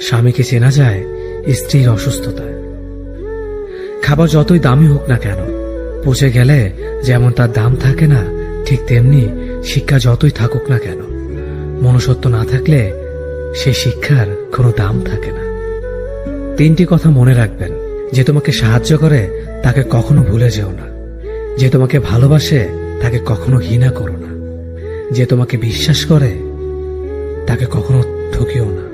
স্বামীকে চেনা যায় স্ত্রীর অসুস্থতায়। খাবার যতই দামি হোক না কেন, পচে গেলে যেমন তার দাম থাকে না, ঠিক তেমনি শিক্ষা যতই থাকুক না কেন, মনুষ্যত্ব না থাকলে সেই শিক্ষার কোনো দাম থাকে না। তিনটি কথা মনে রাখবেন, যে তোমাকে সাহায্য করে তাকে কখনো ভুলে যেও না, যে তোমাকে ভালোবাসে তাকে কখনো ঘৃণা করো না, যে তোমাকে বিশ্বাস করে তাকে কখনো ঠকিও না।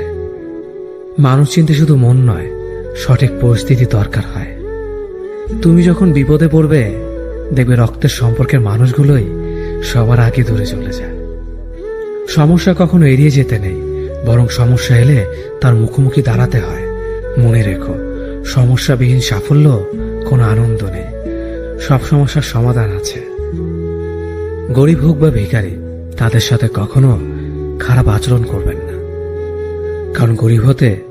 মানুষ চিনতে শুধু মন নয়, সঠিক পরিস্থিতি দরকার হয়। তুমি যখন বিপদে পড়বে, দেখবে রক্তের সম্পর্কের মানুষগুলোই সবার আগে দূরে চলে যায়। সমস্যা কখনো এড়িয়ে যেতে নেই, বরং সমস্যা এলে তার মুখোমুখি দাঁড়াতে হয়। মনে রেখো, সমস্যাবিহীন সাফল্য কোনো আনন্দ নেই, সব সমস্যার সমাধান আছে। গরিব হোক বা ভিখারি, তাদের সাথে কখনো খারাপ আচরণ করবেন না। কারণ গরিব হতে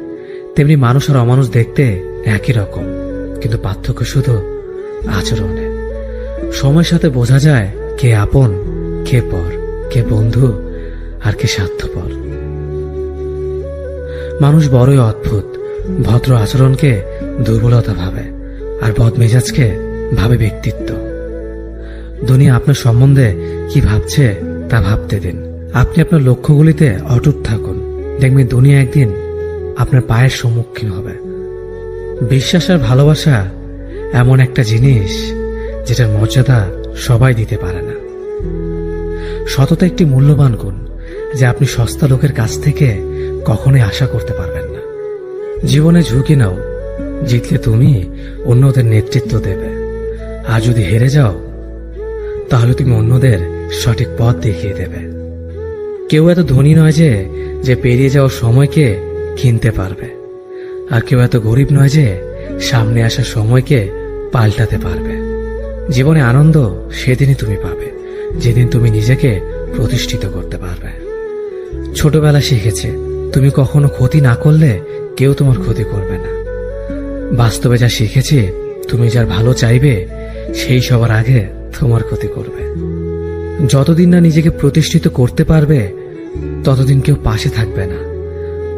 তেমনি মানুষ আর অমানুষ দেখতে একই রকম, কিন্তু পার্থক্য শুধু আচরণে। সময়ের সাথে বোঝা যায় কে আপন, কে পর, কে বন্ধু আর কে স্বার্থপর। মানুষ বড়ই অদ্ভুত, ভদ্র আচরণকে দুর্বলতা ভাবে আর বদমেজাজকে ভাবে ব্যক্তিত্ব। দুনিয়া আপনার সম্বন্ধে কি ভাবছে তা ভাবতে দিন। আপনি আপনার লক্ষ্যগুলিতে অটুট থাকুন। দেখবেন দুনিয়া একদিন আপনার পায়ের সম্মুখীন হবে। বিশ্বাস আর ভালোবাসা এমন একটা জিনিস যেটার মর্যাদা সবাই দিতে পারে না। সততা একটি মূল্যবান গুণ যে আপনি সস্তা লোকের কাছ থেকে কখনোই আশা করতে পারবেন না। জীবনে ঝুঁকি নাও, জিতলে তুমি অন্যদের নেতৃত্ব দেবে। আর যদি হেরে যাও, তাহলে তুমি অন্যদের সঠিক পথ দেখিয়ে দেবে। কেউ এত ধনী নয় যে যে পেরিয়ে যাওয়ার সময়কে কিনতে পারবে। আর কেউ এত গরিব নয় যে সামনে আসা সময়কে পাল্টাতে পারবে। জীবনে আনন্দ সেদিনই তুমি পাবে, যেদিন তুমি নিজেকে প্রতিষ্ঠিত করতে পারবে। ছোটবেলা শিখেছে, তুমি কখনো ক্ষতি না করলে কেউ তোমার ক্ষতি করবে না। বাস্তবে যা শিখেছে, তুমি যার ভালো চাইবে, সেই সবার আগে তোমার ক্ষতি করবে। যতদিন না নিজেকে প্রতিষ্ঠিত করতে পারবে, ততদিন কেউ পাশে থাকবে না।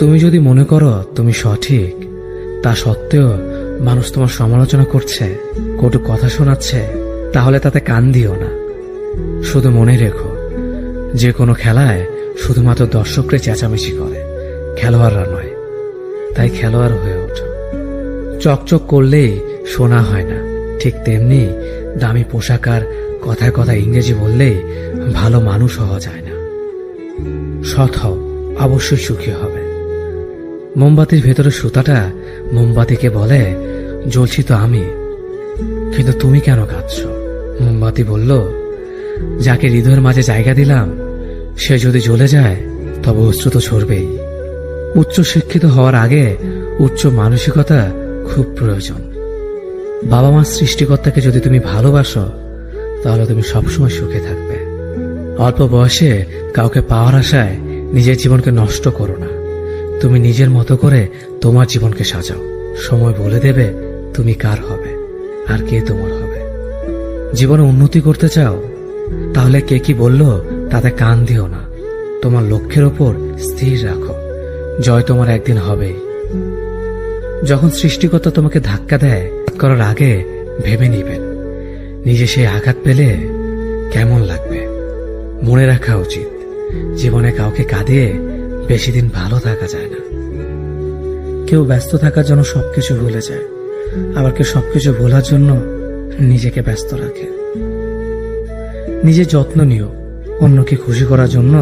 তুমি যদি মনে করো তুমি সঠিক, তা সত্ত্বেও মানুষ তোমার সমালোচনা করছে, কটু কথা শোনাচ্ছে, তাহলে তাতে কান দিও না। শুধু মনে রেখো, যে কোনো খেলায় শুধুমাত্র দর্শকরা চেঁচামেচি করে, খেলোয়াড়রা নয়, তাই খেলোয়াড় হয়ে ওঠো। চকচক করলেই শোনা হয় না, ঠিক তেমনি দামি পোশাক আর কথায় কথায় ইংরেজি বললেই ভালো মানুষ হওয়া যায় না। সৎ হও, অবশ্যই সুখী হবে মোমবাতির ভেতরে সুতাটা মোমবাতিকে বলে, জ্বলছি তো আমি। কিন্তু তুমি কেন কাঁদছ? মোমবাতি বলল, যাকে হৃদয়ের মাঝে জায়গা দিলাম, সে যদি জ্বলে যায়, তবে অশ্রু তো ছড়বেই উচ্চ শিক্ষিত হওয়ার আগে উচ্চ মানসিকতা খুব প্রয়োজন। বাবা মার সৃষ্টিকর্তাকে যদি তুমি ভালোবাসো, তাহলে তুমি সবসময় সুখে থাকবে। অল্প বয়সে কাউকে পাওয়ার আশায় নিজের জীবনকে নষ্ট করো না। তুমি নিজের মতো করে তোমার জীবনকে সাজাও। সময় বলে দেবে তুমি কার হবে আর কে তোমার হবে। জীবনে উন্নতি করতে চাও, তাহলে কে কি বলল তাতে কান দিও না। তোমার লক্ষ্যের ওপর স্থির রাখো। জয় তোমার একদিন হবে। যখন সৃষ্টিকর্তা তোমাকে ধাক্কা দেয় করার আগে ভেবে নিবেন। নিজে সেই আঘাত পেলে কেমন লাগবে? মনে রাখা উচিত। জীবনে কাউকে কাঁদিয়ে বেশি দিন ভালো থাকা যায় না। কেউ ব্যস্ত থাকার জন্য সবকিছু ভুলে যায়। আবার কেউ সবকিছু ভোলার জন্য নিজেকে ব্যস্ত রাখে। নিজের যত্ন নিও, অন্যকে খুশি করার জন্য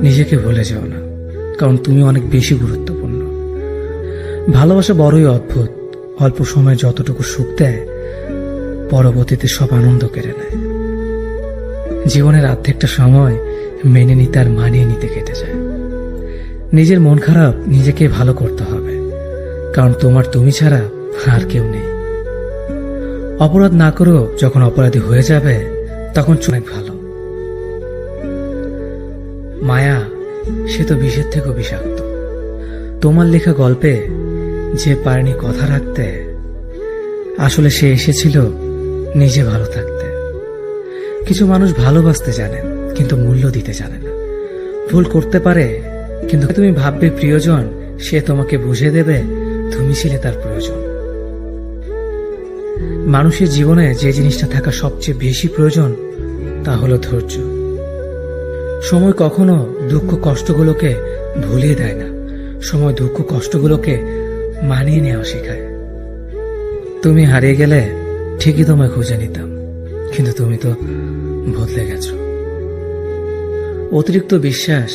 নিজেকে ভুলে যাও না, কারণ তুমি অনেক বেশি গুরুত্বপূর্ণ। ভালোবাসা বড়ই অদ্ভুত, অল্প সময় যতটুকু সুখ দেয়, পরবর্তীতে সব আনন্দ কেড়ে নেয়। জীবনের অর্ধেকটা সময় মেনে নিতে আর মানিয়ে নিতে কেটে যায়। নিজের মন খারাপ নিজেকে ভালো করতে হবে। কারণ তোমার তুমি ছাড়া আর কেউ নেই। অপরাধ না করেও যখন অপরাধী হয়ে যাবে, তখন অনেক ভালো। মায়া, সে তো বিষের থেকেও বিষাক্ত। তোমার লেখা গল্পে যে পারেনি কথা রাখতে, আসলে সে এসেছিল নিজে ভালো থাকতে। কিছু মানুষ ভালোবাসতে জানেন কিন্তু মূল্য দিতে জানে না। ভুল করতে পারে কিন্তু তুমি ভাববে, প্রিয়জন, সে তোমাকে বুঝে দেবে, তুমি ছিলে তার প্রয়োজন। মানুষের জীবনে যে জিনিসটা থাকা সবচেয়ে বেশি প্রয়োজন, তা হলো ধৈর্য। সময় কখনো দুঃখ কষ্টগুলোকে ভুলিয়ে দেয় না। সময় দুঃখ কষ্টগুলোকে মানিয়ে নেওয়া শেখায়। তুমি হারিয়ে গেলে ঠিকই তোমায় খুঁজে নিতাম, কিন্তু তুমি তো বদলে গেছো। অতিরিক্ত বিশ্বাস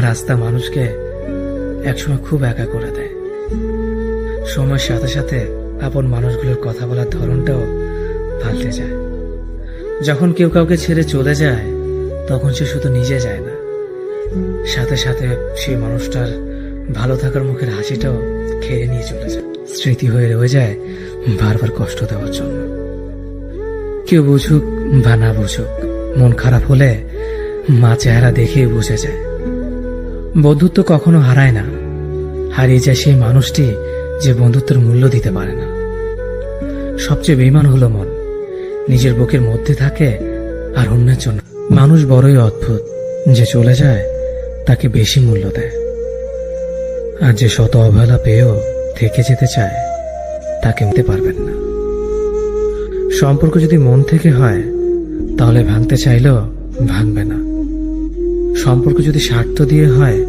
আস্থা মানুষকে একসময় খুব একা করে দেয়। সময়ের সাথে সাথে আপন মানুষগুলোর কথা বলার ধরনটাও পাল্টে যায়। যখন কেউ কাউকে ছেড়ে চলে যায়, তখন সে শুধু নিজে যায় না। সাথে সাথে সেই মানুষটার ভালো থাকার মুখের হাসিটাও খেয়ে নিয়ে চলে যায়। স্মৃতি হয়ে রয়ে যায় বারবার কষ্ট দেওয়ার জন্য। কেউ বুঝুক বা না বুঝুক, মন খারাপ হলে মা চেহারা দেখেই বুঝে যায়। বন্ধুত্ব কখনো হারায় না। হারিয়ে যায় সেই মানুষটি যে বন্ধুত্বের মূল্য দিতে পারে না। সবচেয়ে বেইমান হলো মন। নিজের বুকের মধ্যে থাকে আর অন্যের জন্য। মানুষ বড়ই অদ্ভুত। যে চলে যায়, তাকে বেশি মূল্য দেয়। আর যে শত অবহেলা পেয়েও থেকে যেতে চায়, তাকে নিতে পারবেন না। সম্পর্ক যদি মন থেকে হয়, তাহলে ভাঙতে চাইলেও ভাঙবে না। সম্পর্ক যদি স্বার্থ দিয়ে হয়,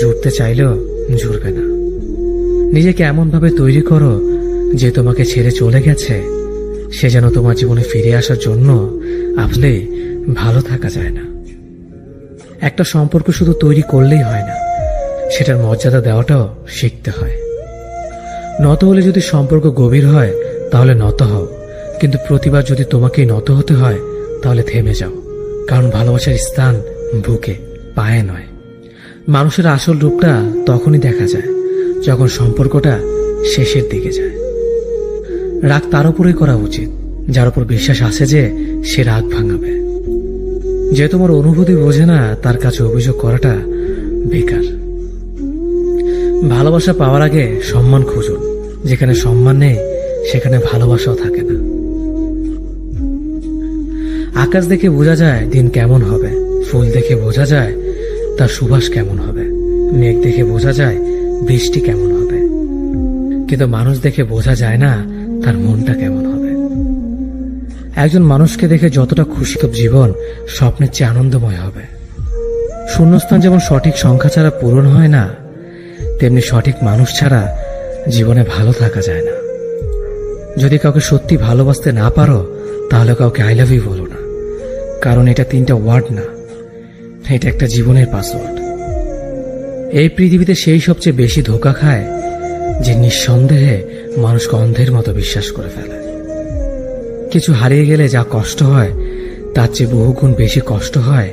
জুড়তে চাইলেও জুড়বে না। নিজেকে এমনভাবে তৈরি করো যে তোমাকে ছেড়ে চলে গেছে। সে যেন তোমার জীবনে ফিরে আসার জন্য আসলে ভালো থাকা যায় না। একটা সম্পর্ক শুধু তৈরি করলেই হয় না, সেটার মর্যাদা দেওয়াটাও শিখতে হয়। নত হলে যদি সম্পর্ক গভীর হয়, তাহলে নত হও। কিন্তু প্রতিবার যদি তোমাকেই নত হতে হয়, তাহলে থেমে যাও। কারণ ভালোবাসার স্থান বুকে। পায়ে নয়। মানুষের আসল রূপটা তখনই দেখা যায়, যখন সম্পর্কটা শেষের দিকে যায়। রাগ তার উপরেই করা উচিত, যার উপর বিশ্বাস আছে যে সে রাগ ভাঙাবে। যে তোমার অনুভূতি বোঝে না, তার কাছে অভিযোগ করাটা বেকার। ভালোবাসা পাওয়ার আগে সম্মান খুঁজুন, যেখানে সম্মান নেই, সেখানে ভালোবাসাও থাকে না। আকাশ দেখে বোঝা যায় দিন কেমন হবে, ফুল দেখে বোঝা যায় তার সুবাস কেমন হবে? মেঘ দেখে বোঝা যায় বৃষ্টি কেমন হবে। কিন্তু মানুষ দেখে বোঝা যায় না তার মনটা কেমন হবে। একজন মানুষকে দেখে যতটা খুশি জীবন স্বপ্নের চেয়ে আনন্দময় হবে। শূন্যস্থান যেমন সঠিক সংখ্যা ছাড়া পূরণ হয় না, তেমনি সঠিক মানুষ ছাড়া জীবনে ভালো থাকা যায় না। যদি কাউকে সত্যি ভালোবাসতে না পারো, তাহলে কাউকে আই লাভ ইউ বলো না। কারণ এটা তিনটা ওয়ার্ড না। এটা একটা জীবনের পাসওয়ার্ড। এই পৃথিবীতে সেই সবচেয়ে বেশি ধোকা খায় যে নিঃসন্দেহে মানুষকে অন্ধের মতো বিশ্বাস করে ফেলে। কিছু হারিয়ে গেলে যা কষ্ট হয়, তার চেয়ে বহুগুণ বেশি কষ্ট হয়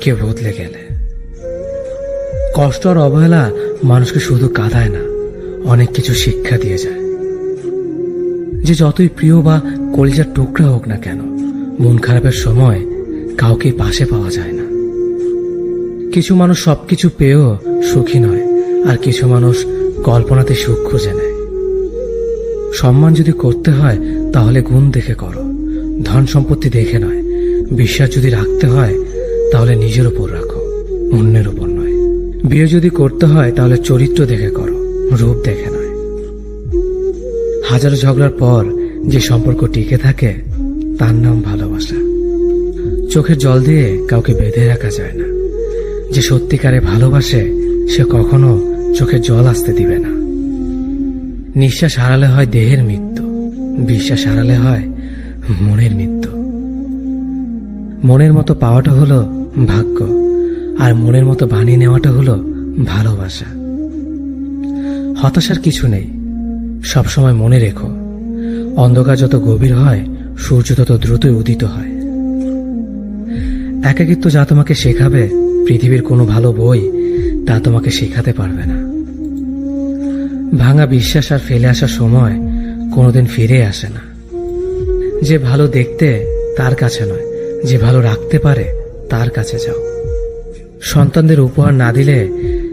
কেউ বদলে গেলে। কষ্ট আর অবহেলা মানুষকে শুধু কাঁদায় না, অনেক কিছু শিক্ষা দিয়ে যায়। যে যতই প্রিয় বা কলিজার টুকরা হোক না কেন, মন খারাপের সময় কাউকে পাশে পাওয়া যায় না। কিছু মানুষ সবকিছু পেয়েও সুখী নয়, আর কিছু মানুষ কল্পনাতে সুখ খুঁজে নেয়। সম্মান যদি করতে হয়, তাহলে গুণ দেখে করো। ধন সম্পত্তি দেখে নয়, বিশ্বাস যদি রাখতে হয়, তাহলে নিজের উপর রাখো, অন্যের উপর নয়। বিয়ে যদি করতে হয়, তাহলে চরিত্র দেখে করো, রূপ দেখে নয়। হাজারো ঝগড়ার পর যে সম্পর্ক টিকে থাকে, তার নাম ভালোবাসা। চোখের জল দিয়ে কাউকে বেঁধে রাখা যায় না। যে সত্যিকারে ভালোবাসে, সে কখনো চোখে জল আসতে দিবে না। নিঃশ্বাস হারালে হয় দেহের মৃত্যু, বিশ্বাস হারালে হয় মনের মৃত্যু। মনের মতো পাওয়াটা হলো ভাগ্য, আর মনের মতো বানিয়ে নেওয়াটা হলো ভালোবাসা। হতাশার কিছু নেই, সবসময় মনে রেখো, অন্ধকার যত গভীর হয়, সূর্য তত দ্রুতই উদিত হয়। একাকিত্ব যা তোমাকে শেখাবে পৃথিবীর কোনো ভালো বই তা তোমাকে শেখাতে পারবে না। ভাঙা বিশ্বাস আর ফেলে আসার সময় কোনোদিন ফিরে আসে না। যে ভালো দেখতে তার কাছে নয়, যে ভালো রাখতে পারে তার কাছে যাও। সন্তানদের উপহার না দিলে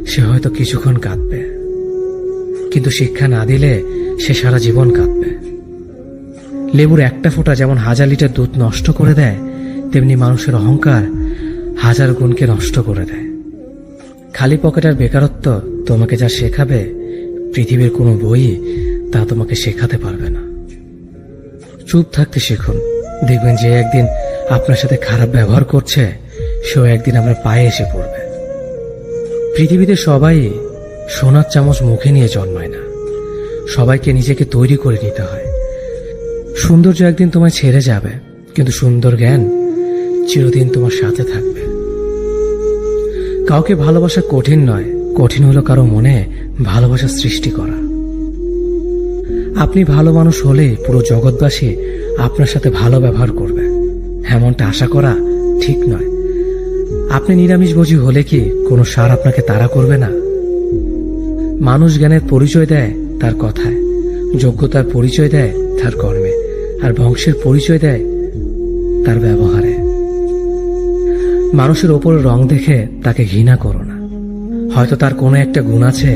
সে হয়তো কিছুক্ষণ কাঁদবে। কিন্তু শিক্ষা না দিলে সে সারা জীবন কাঁদবে। লেবুর একটা ফোঁটা যেমন হাজার লিটার দুধ নষ্ট করে দেয়, তেমনি মানুষের অহংকার হাজার গুণকে নষ্ট করে দেয়। খালি পকেটের বেকারত্ব তোমাকে যা শেখাবে, পৃথিবীর কোনো বই তা তোমাকে শেখাতে পারবে না। চুপ থাকতে শিখুন। দেখবেন যে একদিন আপনার সাথে খারাপ ব্যবহার করছে, সেও একদিন আপনার পায়ে এসে পড়বে। পৃথিবীতে সবাই সোনার চামচ মুখে নিয়ে জন্মায় না। সবাইকে নিজেকে তৈরি করে নিতে হয়। সৌন্দর্য একদিন তোমায় ছেড়ে যাবে, কিন্তু সুন্দর জ্ঞান চিরদিন তোমার সাথে থাকবে। কাউকে ভালোবাসা কঠিন নয়, কঠিন হলো কারও মনে ভালোবাসা সৃষ্টি করা। আপনি ভালো মানুষ হলে পুরো জগৎবাসী আপনার সাথে ভালো ব্যবহার করবে। এমনটা আশা করা ঠিক নয়। আপনি নিরামিষভোজী হলে কি কোনো সার আপনাকে তাড়া করবে না? মানুষ জ্ঞানের পরিচয় দেয় তার কথায়, যোগ্যতার পরিচয় দেয় তার কর্মে, আর বংশের পরিচয় দেয় তার ব্যবহারে। মানুষের ওপর রং দেখে তাকে ঘৃণা করো না। হয়তো তার কোনো একটা গুণ আছে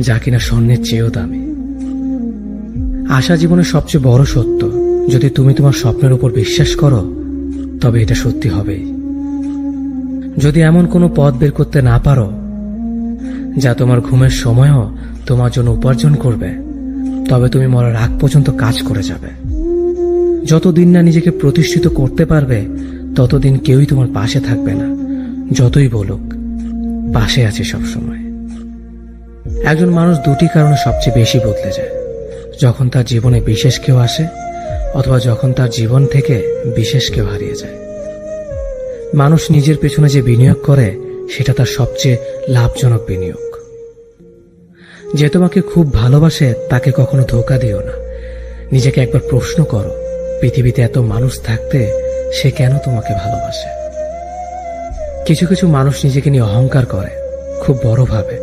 যা কিনা স্বর্ণের চেয়েও দামি। আশা জীবনের সবচেয়ে বড় সত্য, যদি তুমি তোমার স্বপ্নের উপর বিশ্বাস করো, তবে এটা সত্যি হবেই যদি এমন কোনো পথ বের করতে না পারো, যা তোমার ঘুমের সময়ও তোমার জন্য উপার্জন করবে, তবে তুমি মরার আগ পর্যন্ত কাজ করে যাবে। যতদিন না নিজেকে প্রতিষ্ঠিত করতে পারবে ততদিন কেউই তোমার পাশে থাকবে না, যতই বলুক, পাশে আছে সবসময়। একজন মানুষ দুটি কারণে সবচেয়ে বেশি বদলে যায়। যখন তার জীবনে বিশেষ কেউ আসে, অথবা যখন তার জীবন থেকে বিশেষ কেউ হারিয়ে যায়। মানুষ নিজের পেছনে যে বিনিয়োগ করে, সেটা তার সবচেয়ে লাভজনক বিনিয়োগ। যে তোমাকে খুব ভালোবাসে, তাকে কখনো ধোকা দিও না। নিজেকে একবার প্রশ্ন করো, পৃথিবীতে এত মানুষ থাকতে সে কেন তোমাকে ভালোবাসে? কিছু কিছু মানুষ নিজেকে নিয়ে অহংকার করে, খুব বড় ভাবে।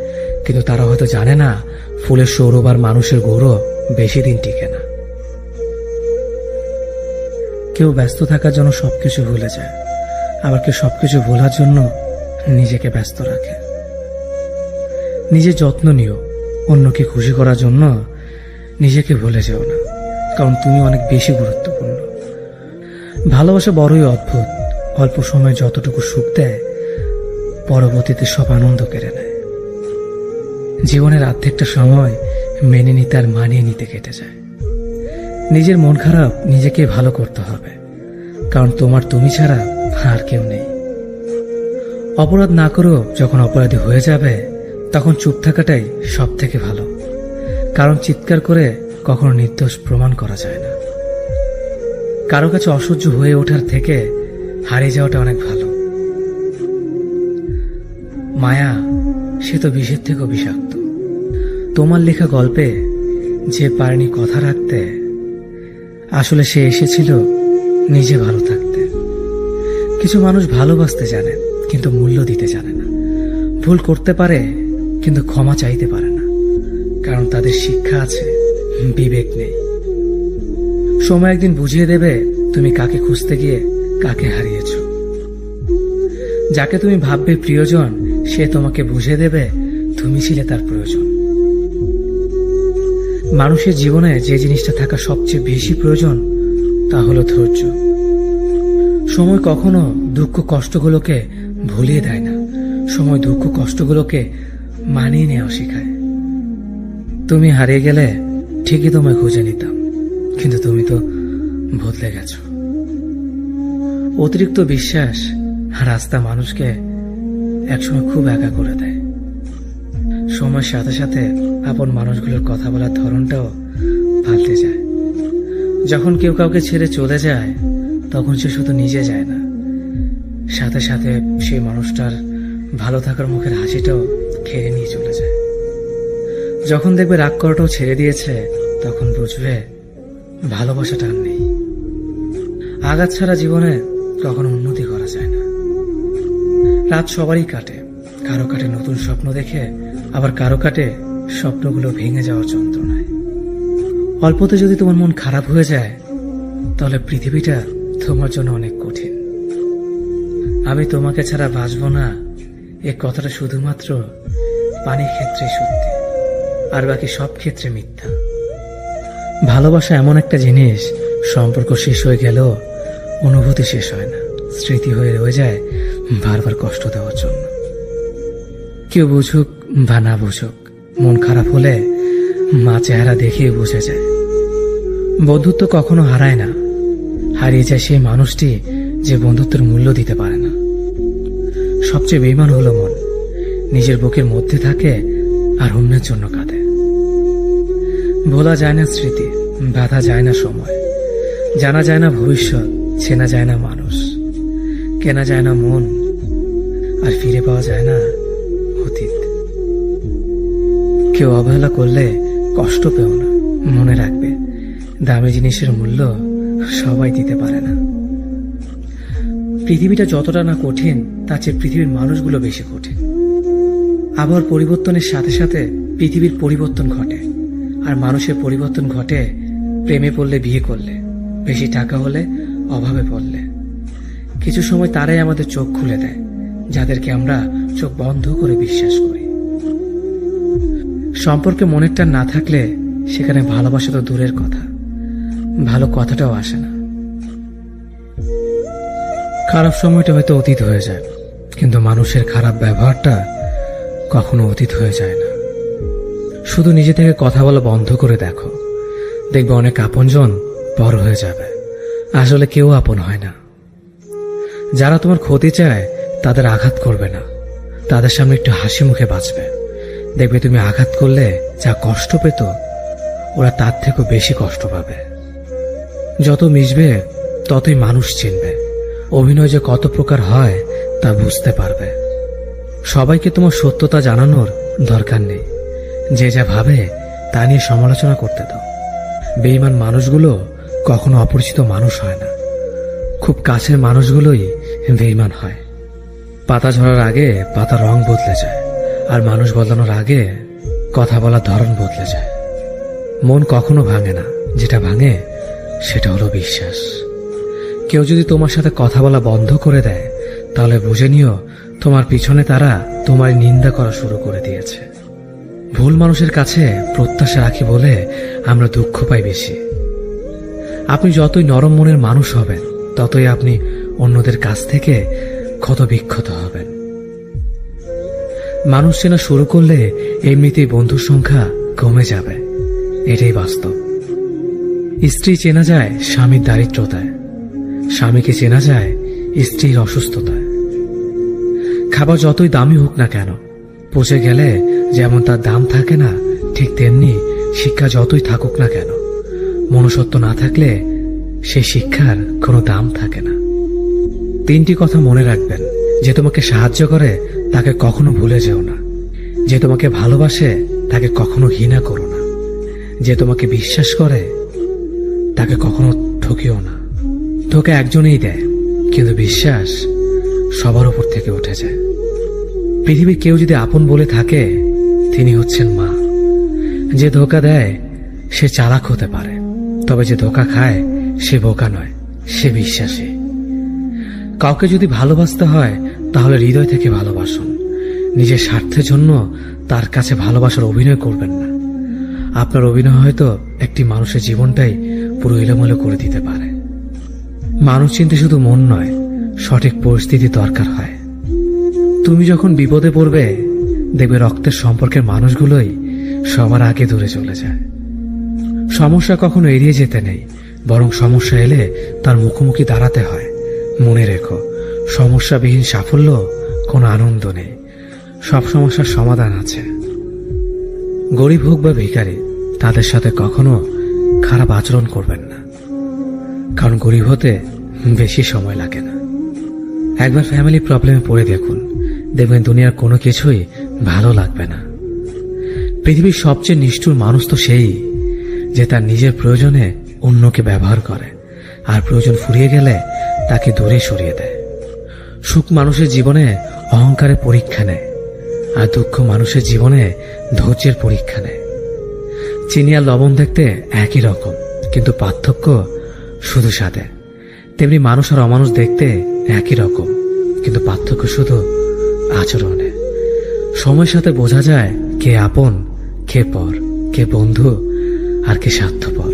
কিন্তু তারা হয়তো জানে না, ফুলের সৌরভ আর মানুষের গৌরব বেশি দিন টিকে না। কেউ ব্যস্ত থাকার জন্য সবকিছু ভুলে যায়। আবার কেউ সবকিছু ভোলার জন্য নিজেকে ব্যস্ত রাখে। নিজের যত্ন নিও, অন্যকে খুশি করার জন্য নিজেকে ভুলে যেও না। কারণ তুমি অনেক বেশি গুরুত্বপূর্ণ। ভালোবাসা বড়ই অদ্ভুত। অল্প সময় যতটুকু সুখ দেয়, পরবর্তীতে সব আনন্দ কেড়ে নেয়। জীবনের আর্ধেকটা সময় মেনে নিতে আর মানিয়ে নিতে কেটে যায়। নিজের মন খারাপ নিজেকে ভালো করতে হবে, কারণ তোমার তুমি ছাড়া আর কেউ নেই। অপরাধ না করেও যখন অপরাধী হয়ে যাবে, তখন চুপ থাকাটাই সব থেকে ভালো, কারণ চিৎকার করে কখনো নির্দোষ প্রমাণ করা যায় না। কারও কাছে অসহ্য হয়ে ওঠার থেকে হারিয়ে যাওয়াটা অনেক ভালো। মায়া, সে তো বিষের থেকেও বিষাক্ত। তোমার লেখা গল্পে যে পারেনি কথা রাখতে, আসলে সে এসেছিল নিজে ভালো থাকতে। কিছু মানুষ ভালোবাসতে জানে, কিন্তু মূল্য দিতে জানে না। ভুল করতে পারে, কিন্তু ক্ষমা চাইতে পারে না। কারণ তাদের শিক্ষা আছে, বিবেক নেই। সময় একদিন বুঝিয়ে দেবে তুমি কাকে খুঁজতে গিয়ে কাকে হারিয়েছ। যাকে তুমি ভাববে প্রিয়জন, সে তোমাকে বুঝিয়ে দেবে তুমি ছিলে তার প্রয়োজন। মানুষের জীবনে যে জিনিসটা থাকা সবচেয়ে বেশি প্রয়োজন, তা হলো ধৈর্য। সময় কখনো দুঃখ কষ্টগুলোকে ভুলিয়ে দেয় না। সময় দুঃখ কষ্টগুলোকে মানিয়ে নেওয়া শেখায়। তুমি হারিয়ে গেলে ঠিকই তোমায় খুঁজে নিতাম। কিন্তু তুমি তো বদলে গেছো। অতিরিক্ত বিশ্বাস রাস্তা মানুষকে একসময় খুব একা করে দেয়। সময়ের সাথে সাথে আপন মানুষগুলোর কথা বলার ধরনটাও পাল্টে যায়। যখন কেউ কাউকে ছেড়ে চলে যায়, তখন সে শুধু নিজে যায় না। সাথে সাথে সেই মানুষটার ভালো থাকার মুখের হাসিটাও খেয়ে নিয়ে চলে যায়। যখন দেখবে রাগ করাটাও ছেড়ে দিয়েছে, তখন বুঝবে ভালোবাসাটা আর নেই। আঘাত ছাড়া জীবনে কখনো উন্নতি করা যায় না। রাত সবারই কাটে। কারও কাটে নতুন স্বপ্ন দেখে, আবার কারও কাটে স্বপ্নগুলো ভেঙে যাওয়ার যন্ত্রণায়। অল্পতে যদি তোমার মন খারাপ হয়ে যায়, তাহলে পৃথিবীটা তোমার জন্য অনেক কঠিন। আমি তোমাকে ছাড়া বাঁচব না। এ কথাটা শুধুমাত্র পানির ক্ষেত্রে সত্যি। আর বাকি সব ক্ষেত্রে মিথ্যা। ভালোবাসা এমন একটা জিনিস, সম্পর্ক শেষ হয়ে গেলেও অনুভূতি শেষ হয় না। স্মৃতি হয়ে রয়ে যায় বারবার কষ্ট দেওয়ার জন্য। কেউ বুঝুক বা না বুঝুক, মন খারাপ হলে মা চেহারা দেখিয়ে বুঝে যায়। বন্ধুত্ব কখনো হারায় না। হারিয়ে যায় সেই মানুষটি যে বন্ধুত্বের মূল্য দিতে পারে না। সবচেয়ে বেইমান হলো মন। নিজের বুকের মধ্যে থাকে আর অন্যের জন্য কাঁদে। ভোলা যায় না স্মৃতি। বাধা যায় না সময়। জানা যায় না ভবিষ্যৎ, চেনা যায় না মানুষ। কেনা যায় না মন, আর ফিরে পাওয়া যায় না অতীত। কেউ অবহেলা করলে কষ্ট পেও না, মনে রাখবে। দামি জিনিসের মূল্য সবাই দিতে পারে না। পৃথিবীটা যতটা না কঠিন, তার চেয়ে পৃথিবীর মানুষগুলো বেশি কঠিন। আবহাওয়ার পরিবর্তনের সাথে সাথে পৃথিবীর পরিবর্তন ঘটে, আর মানুষের পরিবর্তন ঘটে প্রেমে পড়লে বিয়ে করলে, বেশি টাকা হলে অভাবে পড়লে। কিছু সময় তারাই আমাদের চোখ খুলে দেয়, যাদেরকে আমরা চোখ বন্ধ করে বিশ্বাস করি। সম্পর্কে মনের টান না থাকলে সেখানে ভালোবাসা তো দূরের কথা, ভালো কথাটাও আসে না। খারাপ সময়টা হয়তো অতীত হয়ে যায়, কিন্তু মানুষের খারাপ ব্যবহারটা কখনো অতীত হয়ে যায় না। শুধু নিজে থেকে কথা বলা বন্ধ করে দেখো। দেখবে অনেক আপনজন বড় হয়ে যাবে। আসলে কেউ আপন হয় না। যারা তোমার ক্ষতি চায়, তাদের আঘাত করবে না। তাদের সামনে একটু হাসি মুখে বাঁচবে। দেখবে তুমি আঘাত করলে যা কষ্ট পেত, ওরা তার থেকেও বেশি কষ্ট পাবে। যত মিশবে, ততই মানুষ চিনবে। অভিনয় যে কত প্রকার হয়, তা বুঝতে পারবে। সবাইকে তোমার সত্যতা জানানোর দরকার নেই। যে যা ভাবে, তা নিয়ে সমালোচনা করতে দাও। বেইমান মানুষগুলো কখনো অপরিচিত মানুষ হয় না। খুব কাছের মানুষগুলোই বেইমান হয়। পাতা ঝরার আগে পাতা রং বদলে যায় আর মানুষ বদলানোর আগে কথা বলার ধরন বদলে যায়। মন কখনো ভাঙে না, যেটা ভাঙে সেটা হলো বিশ্বাস। কেউ যদি তোমার সাথে কথা বলা বন্ধ করে দেয়, তাহলে বুঝে নিও তোমার পিছনে তারা তোমার নিন্দা করা শুরু করে দিয়েছে। ভুল মানুষের কাছে প্রত্যাশা রাখি বলে আমরা দুঃখ পাই বেশি। আপনি যতই নরম মনের মানুষ হবেন, ততই আপনি অন্যদের কাছ থেকে ক্ষত বিক্ষত হবেন। মানুষ চেনা শুরু করলে এমনিতেই বন্ধুর সংখ্যা কমে যাবে। এটাই বাস্তব। স্ত্রী চেনা যায় স্বামীর দারিদ্রতায়। স্বামীকে চেনা যায় স্ত্রীর অসুস্থতায়। খাবার যতই দামি হোক না কেন পচে গেলে যেমন তার দাম থাকে না, ঠিক তেমনি শিক্ষা যতই থাকুক না কেন, মনুষ্যত্ব না থাকলে সেই শিক্ষার কোনো দাম থাকে না। তিনটি কথা মনে রাখবেন, যে তোমাকে সাহায্য করে তাকে কখনো ভুলে যেও না। যে তোমাকে ভালোবাসে তাকে কখনো ঘৃণা করো না। যে তোমাকে বিশ্বাস করে তাকে কখনো ঠকিও না। তোকে একজনেই দেয়, কিন্তু বিশ্বাস সবার উপর থেকে উঠে যায়। পৃথিবীর কেউ যদি আপন বলে থাকে, তিনি হচ্ছেন মা। যে ধোকা দেয়, সে চালাক হতে পারে। তবে যে ধোকা খায়, সে বোকা নয়, সে বিশ্বাসী। কাউকে যদি ভালোবাসতে হয়, তাহলে হৃদয় থেকে ভালোবাসুন। নিজের স্বার্থের জন্য তার কাছে ভালোবাসার অভিনয় করবেন না। আপনার অভিনয় হয়তো একটি মানুষের জীবনটাই পুরো এলোমেলো করে দিতে পারে। মানুষ চিনতে শুধু মন নয়, সঠিক পরিস্থিতি দরকার হয়। তুমি যখন বিপদে পড়বে, দেখবে রক্তের সম্পর্কের মানুষগুলোই সবার আগে দূরে চলে যায়। সমস্যা কখনো এড়িয়ে যেতে নেই, বরং সমস্যা এলে তার মুখোমুখি দাঁড়াতে হয়। মনে রেখো, সমস্যাবিহীন সাফল্য কোনো আনন্দ নেই, সব সমস্যার সমাধান আছে। গরিব হোক বা ভিখারি, তাদের সাথে কখনো খারাপ আচরণ করবেন না, কারণ গরিব হতে বেশি সময় লাগে না। একবার ফ্যামিলি প্রবলেমে পড়ে দেখুন। দেখবেন দুনিয়ার কোনো কিছুই ভালো লাগবে না। পৃথিবীর সবচেয়ে নিষ্ঠুর মানুষ তো সেই যে তার নিজের প্রয়োজনে অন্যকে ব্যবহার করে, আর প্রয়োজন ফুরিয়ে গেলে তাকে দূরে সরিয়ে দেয়। সুখ মানুষের জীবনে অহংকারের পরীক্ষা নেয়, আর দুঃখ মানুষের জীবনে ধৈর্যের পরীক্ষা নেয়। চিনি আর লবণ দেখতে একই রকম, কিন্তু পার্থক্য শুধু সাথে তেমনি মানুষ আর অমানুষ দেখতে একই রকম, কিন্তু পার্থক্য শুধু আচরণে। সময়ের সাথে বোঝা যায় কে আপন, কে পর, কে বন্ধু আর কে স্বার্থপর।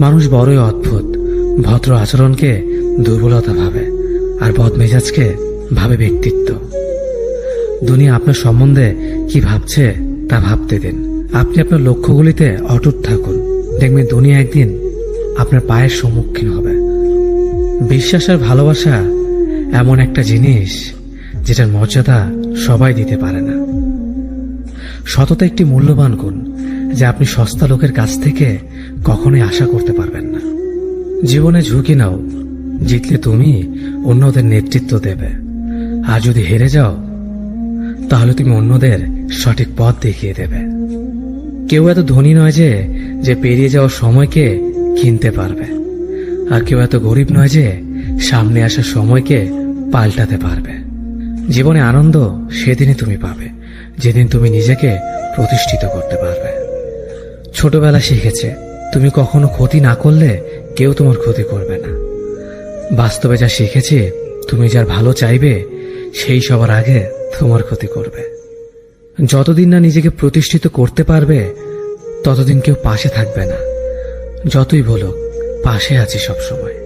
মানুষ বড়ই অদ্ভুত, ভদ্র আচরণকে দুর্বলতা ভাবে আর বদমেজাজকে ভাবে ব্যক্তিত্ব। দুনিয়া আপনার সম্বন্ধে কি ভাবছে তা ভাবতে দিন। আপনি আপনার লক্ষ্যগুলিতে অটুট থাকুন। দেখবেন দুনিয়া একদিন আপনার পায়ের সম্মুখীন হবে। বিশ্বাস আর ভালোবাসা এমন একটা জিনিস যেটার মর্যাদা সবাই দিতে পারে না। সততা একটি মূল্যবান গুণ যা আপনি সস্তা লোকের কাছ থেকে কখনোই আশা করতে পারবেন না। জীবনে ঝুঁকি নাও, জিতলে তুমি অন্যদের নেতৃত্ব দেবে। আর যদি হেরে যাও, তাহলে তুমি অন্যদের সঠিক পথ দেখিয়ে দেবে। কেউ এত ধনী নয় যে যে পেরিয়ে যাওয়ার সময়কে কিনতে পারবে। আর কেউ এত গরিব নয় যে সামনে আসার সময়কে পাল্টাতে পারবে। জীবনে আনন্দ সেদিনই তুমি পাবে, যেদিন তুমি নিজেকে প্রতিষ্ঠিত করতে পারবে। ছোটবেলা শিখেছে, তুমি কখনো ক্ষতি না করলে কেউ তোমার ক্ষতি করবে না। বাস্তবে যা শিখেছে, তুমি যার ভালো চাইবে, সেই সবার আগে তোমার ক্ষতি করবে। যতদিন না নিজেকে প্রতিষ্ঠিত করতে পারবে, ততদিন কেউ পাশে থাকবে না। যতই বলো, পাশে আছি সবসময়।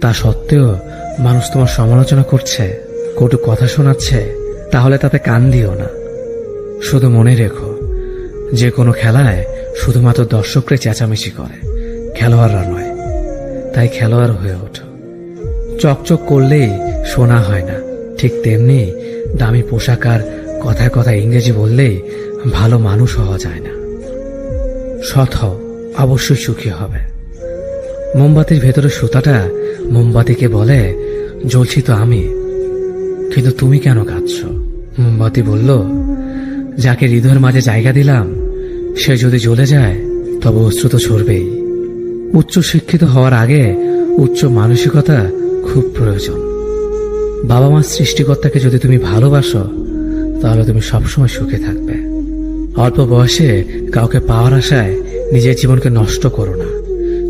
তা সত্ত্বেও মানুষ তোমার সমালোচনা করছে, কটু কথা শোনাচ্ছে, তাহলে তাতে কান দিও না। শুধু মনে রেখো, যে কোনো খেলায় শুধুমাত্র দর্শকরা চেঁচামেচি করে, খেলোয়াড়রা নয়। তাই খেলোয়াড় হয়ে ওঠো। চকচক করলেই শোনা হয় না। ঠিক তেমনি দামি পোশাক আর কথায় কথায় ইংরেজি বললেই ভালো মানুষ হওয়া যায় না। সৎ হও, অবশ্যই সুখী হবে। মোমবাতির ভেতরে সুতাটা মোমবাতিকে বলে, জ্বলছি তো আমি। কিন্তু তুমি কেন কাঁদছ? মোমবাতি বলল, যাকে হৃদয়ের মাঝে জায়গা দিলাম, সে যদি জ্বলে যায়, তবে অশ্রু তো ছড়বেই উচ্চ শিক্ষিত হওয়ার আগে উচ্চ মানসিকতা খুব প্রয়োজন। বাবা মার সৃষ্টিকর্তাকে যদি তুমি ভালোবাসো, তাহলে তুমি সবসময় সুখে থাকবে। অল্প বয়সে কাউকে পাওয়ার আশায় নিজের জীবনকে নষ্ট করো না।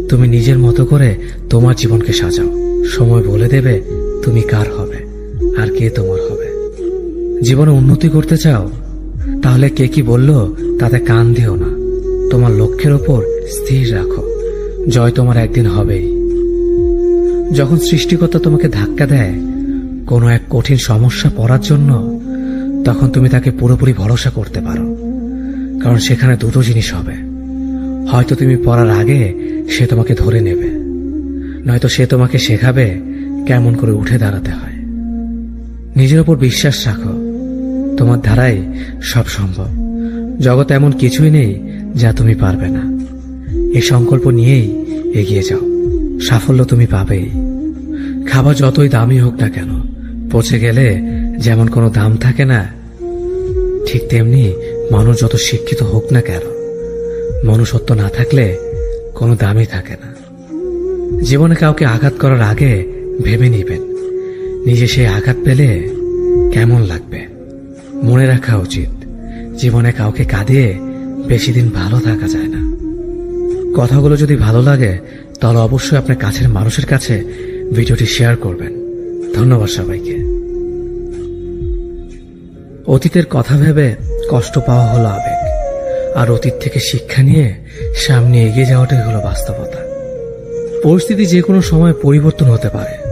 তুমি নিজের মতো করে তোমার জীবনকে সাজাও। সময় বলে দেবে তুমি কার হবে, আর কে তোমার হবে। জীবনে উন্নতি করতে চাও, তাহলে কে কি বলল তাতে কান দিও না। তোমার লক্ষ্যের ওপর স্থির রাখো। জয় তোমার একদিন হবেই। যখন সৃষ্টিকর্তা তোমাকে ধাক্কা দেয়, কোনো এক কঠিন সমস্যা পড়ার জন্য, তখন তুমি তাকে পুরোপুরি ভরসা করতে পারো। কারণ সেখানে দুটো জিনিস হবে। হয়তো তুমি পড়ার আগে সে তোমাকে ধরে নেবে। নয়তো সে তোমাকে শেখাবে কেমন করে উঠে দাঁড়াতে হয়। নিজের ওপর বিশ্বাস রাখো, তোমার ধারাই সব সম্ভব। জগতে এমন কিছুই নেই যা তুমি পারবে না। এই সংকল্প নিয়েই এগিয়ে যাও। সাফল্য তুমি পাবেই। খাবার যতই দামি হোক না কেন, পচে গেলে যেমন কোনো দাম থাকে না, ঠিক তেমনি মানুষ যত শিক্ষিত হোক না কেন মনুষ্যত্ব না থাকলে কোনো দামই থাকে না। জীবনে কাউকে আঘাত করার আগে ভেবে নিবেন। নিজে সেই আঘাত পেলে কেমন লাগবে? মনে রাখা উচিত, জীবনে কাউকে কাঁদিয়ে বেশি দিন ভালো থাকা যায় না। কথাগুলো যদি ভালো লাগে, তাহলে অবশ্যই আপনার কাছের মানুষের কাছে ভিডিওটি শেয়ার করবেন। ধন্যবাদ সবাইকে। অতীতের কথা ভেবে কষ্ট পাওয়া হলো আবেগ। আর অতীত থেকে শিক্ষা নিয়ে সামনে এগিয়ে যাওয়াটাই হলো বাস্তবতা। পরিস্থিতি যে কোনো সময় পরিবর্তন হতে পারে।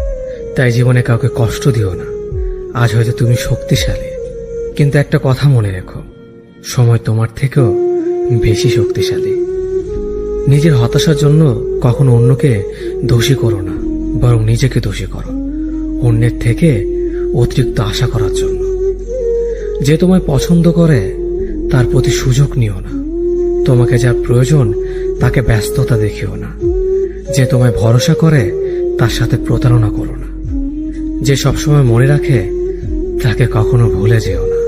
তাই জীবনে কাউকে কষ্ট দিও না। আজ হয়তো তুমি শক্তিশালী। কিন্তু একটা কথা মনে রেখো। সময় তোমার থেকেও বেশি শক্তিশালী। নিজের হতাশার জন্য কখনো অন্যকে দোষী করো না, বরং নিজেকে দোষী করো। অন্যের থেকে অতিরিক্ত আশা করার জন্য। যে তোমায় পছন্দ করে তার প্রতি সুযোগ নিও না। তোমাকে যা প্রয়োজন, তাকে ব্যস্ততা দেখিও না। যে তোমায় ভরসা করে, তার সাথে প্রতারণা করো না। যে সবসময় মনে রাখে, তাকে কখনো ভুলে যেও না।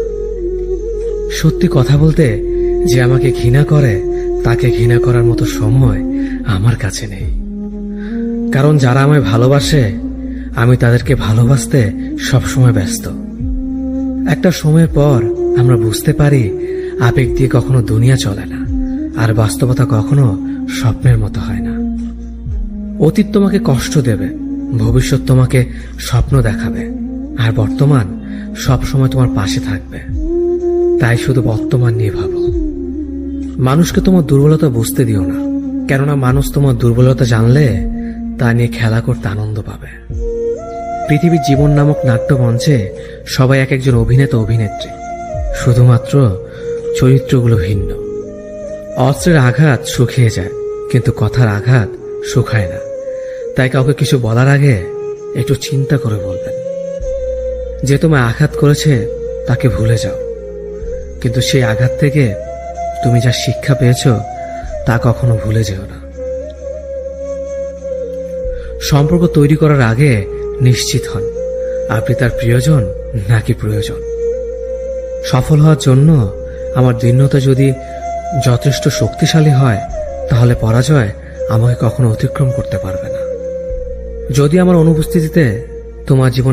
সত্যি কথা বলতে, যে আমাকে ঘৃণা করে, তাকে ঘৃণা করার মতো সময় আমার কাছে নেই। কারণ যারা আমায় ভালোবাসে, আমি তাদেরকে ভালোবাসতে সবসময় ব্যস্ত। একটা সময়ের পর আমরা বুঝতে পারি আবেগ দিয়ে কখনো দুনিয়া চলে না, আর বাস্তবতা কখনো স্বপ্নের মতো হয় না। অতীত তোমাকে কষ্ট দেবে, ভবিষ্যৎ তোমাকে স্বপ্ন দেখাবে, আর বর্তমান সব সময় তোমার পাশে থাকবে। তাই শুধু বর্তমান নিয়ে ভাবো। মানুষকে তোমার দুর্বলতা বুঝতে দিও না, কেননা মানুষ তোমার দুর্বলতা জানলে তা নিয়ে খেলা করতে আনন্দ পাবে। পৃথিবীর জীবন নামক নাট্যমঞ্চে সবাই এক একজন অভিনেতা অভিনেত্রী শুধুমাত্র চরিত্রগুলো ভিন্ন। অস্ত্রের আঘাত শুকিয়ে যায়, কিন্তু কথার আঘাত শুকায় না। তাই কাউকে কিছু বলার আগে একটু চিন্তা করে বলবেন। যে তোমায় আঘাত করেছে, তাকে ভুলে যাও। কিন্তু সেই আঘাত থেকে তুমি যা শিক্ষা পেয়েছ, তা কখনো ভুলে যেও না। সম্পর্ক তৈরি করার আগে নিশ্চিত হন, আপনি তার প্রিয়জন নাকি প্রয়োজন। সফল হওয়ার জন্য আমার দীর্ণতা যদি যথেষ্ট শক্তিশালী হয়, তাহলে পরাজয় আমাকে কখনো অতিক্রম করতে পারবে না। যদি আমার অনুপস্থিতিতে তোমার জীবনে